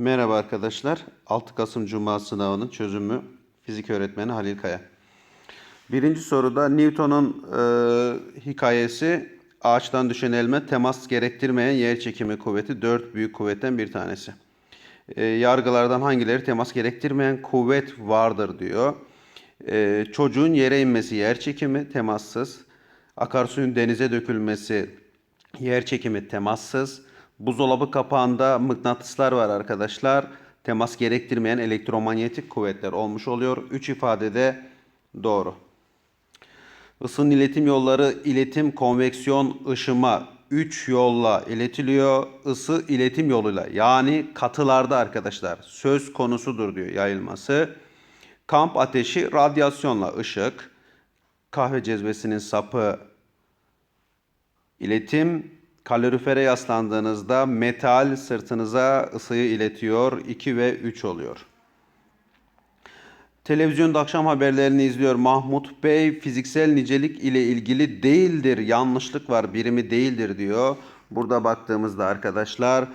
Merhaba arkadaşlar. 6 Kasım Cuma sınavının çözümü fizik öğretmeni Halil Kaya. Birinci soruda Newton'un e, hikayesi ağaçtan düşen elme temas gerektirmeyen yer çekimi kuvveti dört büyük kuvvetten bir tanesi. E, yargılardan hangileri temas gerektirmeyen kuvvet vardır diyor. E, çocuğun yere inmesi yer çekimi temassız. Akarsuyun denize dökülmesi yer çekimi temassız. Buzdolabı kapağında mıknatıslar var arkadaşlar. Temas gerektirmeyen elektromanyetik kuvvetler olmuş oluyor. Üç ifade de doğru. Isının iletim yolları iletim, konveksiyon, ışıma 3 yolla iletiliyor. Isı iletim yoluyla yani katılarda arkadaşlar söz konusudur diyor yayılması. Kamp ateşi radyasyonla ışık. Kahve cezvesinin sapı iletim. Kalorifere yaslandığınızda metal sırtınıza ısıyı iletiyor. 2 ve 3 oluyor. Televizyonda akşam haberlerini izliyor Mahmut Bey. Fiziksel nicelik ile ilgili değildir. Yanlışlık var. Birimi değildir diyor. Burada baktığımızda arkadaşlar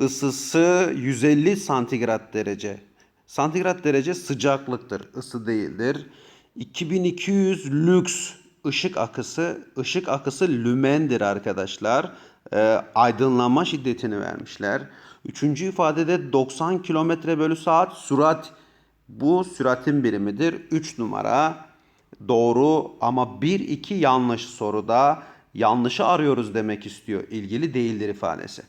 ısısı 150 santigrat derece. Santigrat derece sıcaklıktır. ısı değildir. 2200 lüks ışık akısı. ışık akısı lümendir arkadaşlar. Ee, aydınlanma şiddetini vermişler. Üçüncü ifadede 90 kilometre bölü saat sürat bu süratin birimidir. 3 numara doğru ama 1-2 yanlış soruda yanlışı arıyoruz demek istiyor. İlgili değildir ifadesi.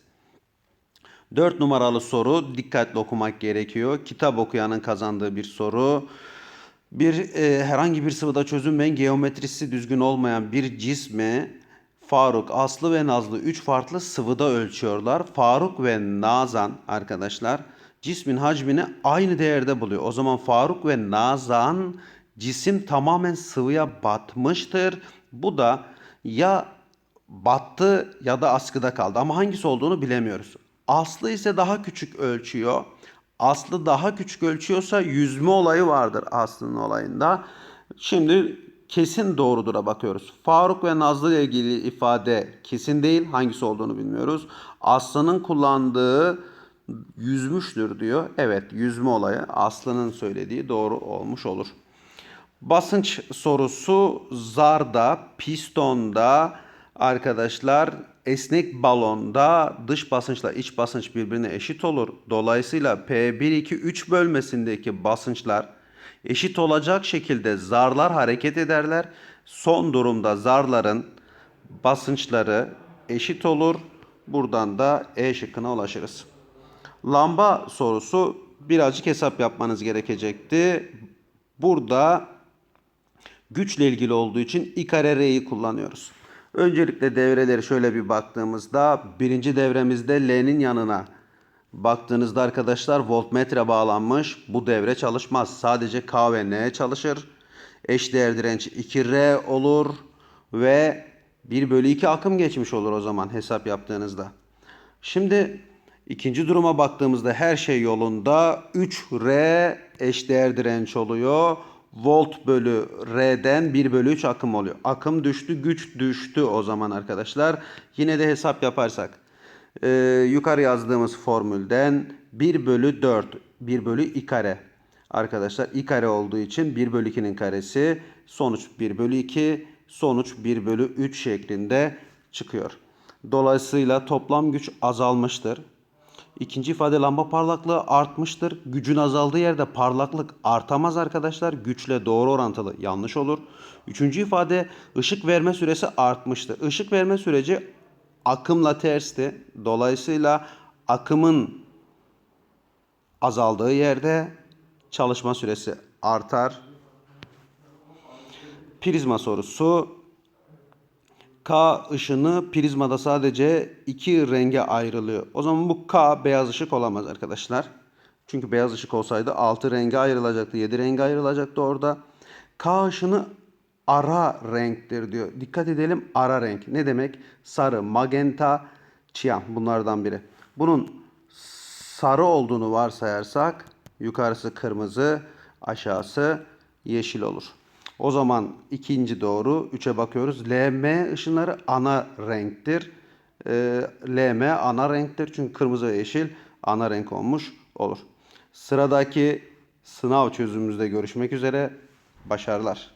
4 numaralı soru dikkatli okumak gerekiyor. Kitap okuyanın kazandığı bir soru. Bir e, herhangi bir sıvıda çözünmeyen geometrisi düzgün olmayan bir cismi Faruk, Aslı ve Nazlı 3 farklı sıvıda ölçüyorlar. Faruk ve Nazan arkadaşlar cismin hacmini aynı değerde buluyor. O zaman Faruk ve Nazan cisim tamamen sıvıya batmıştır. Bu da ya battı ya da askıda kaldı ama hangisi olduğunu bilemiyoruz. Aslı ise daha küçük ölçüyor. Aslı daha küçük ölçüyorsa yüzme olayı vardır Aslı'nın olayında. Şimdi kesin doğrudura bakıyoruz. Faruk ve Nazlı ile ilgili ifade kesin değil. Hangisi olduğunu bilmiyoruz. Aslı'nın kullandığı yüzmüştür diyor. Evet yüzme olayı Aslı'nın söylediği doğru olmuş olur. Basınç sorusu zarda, pistonda arkadaşlar esnek balonda dış basınçla iç basınç birbirine eşit olur. Dolayısıyla P1-2-3 bölmesindeki basınçlar eşit olacak şekilde zarlar hareket ederler. Son durumda zarların basınçları eşit olur. Buradan da E şıkkına ulaşırız. Lamba sorusu birazcık hesap yapmanız gerekecekti. Burada güçle ilgili olduğu için I kare R'yi kullanıyoruz. Öncelikle devreleri şöyle bir baktığımızda birinci devremizde L'nin yanına baktığınızda arkadaşlar voltmetre bağlanmış. Bu devre çalışmaz. Sadece K ve N çalışır. Eşdeğer direnç 2R olur ve 1 bölü 2 akım geçmiş olur o zaman hesap yaptığınızda. Şimdi ikinci duruma baktığımızda her şey yolunda 3R eşdeğer direnç oluyor. Volt bölü R'den 1 bölü 3 akım oluyor. Akım düştü, güç düştü o zaman arkadaşlar. Yine de hesap yaparsak. Ee, yukarı yazdığımız formülden 1 bölü 4, 1 bölü i kare. Arkadaşlar i kare olduğu için 1 bölü 2'nin karesi sonuç 1 bölü 2 sonuç 1 bölü 3 şeklinde çıkıyor. Dolayısıyla toplam güç azalmıştır. İkinci ifade lamba parlaklığı artmıştır. Gücün azaldığı yerde parlaklık artamaz arkadaşlar. Güçle doğru orantılı yanlış olur. Üçüncü ifade ışık verme süresi artmıştır. Işık verme süreci akımla tersti. Dolayısıyla akımın azaldığı yerde çalışma süresi artar. Prizma sorusu. K ışını prizmada sadece iki renge ayrılıyor. O zaman bu K beyaz ışık olamaz arkadaşlar. Çünkü beyaz ışık olsaydı 6 renge ayrılacaktı, 7 renge ayrılacaktı orada. K ışını ara renktir diyor. Dikkat edelim ara renk. Ne demek? Sarı, magenta, çiyan bunlardan biri. Bunun sarı olduğunu varsayarsak yukarısı kırmızı, aşağısı yeşil olur. O zaman ikinci doğru. Üçe bakıyoruz. LM ışınları ana renktir. Ee, LM ana renktir. Çünkü kırmızı ve yeşil ana renk olmuş Olur. Sıradaki sınav çözümümüzde görüşmek üzere. Başarılar.